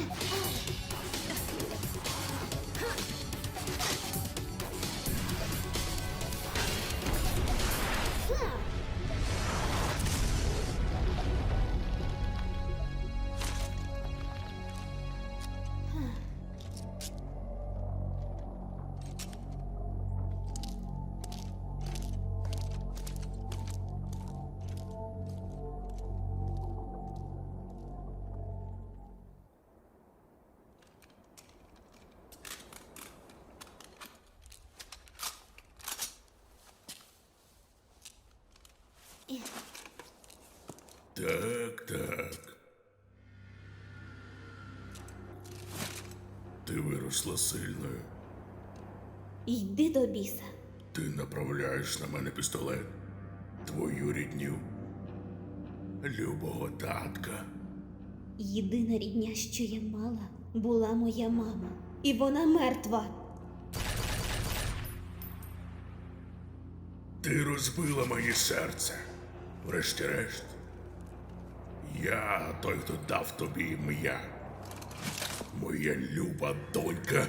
Oh. Так, так. Ти виросла сильною. Йди до біса. Ти направляєш на мене пістолет. Твою рідню. Любого татка. Єдина рідня, що я мала, була моя мама. І вона мертва. Ти розбила моє серце. Врешті-решт. Я той, хто дав тобі ім'я. Моя люба донька.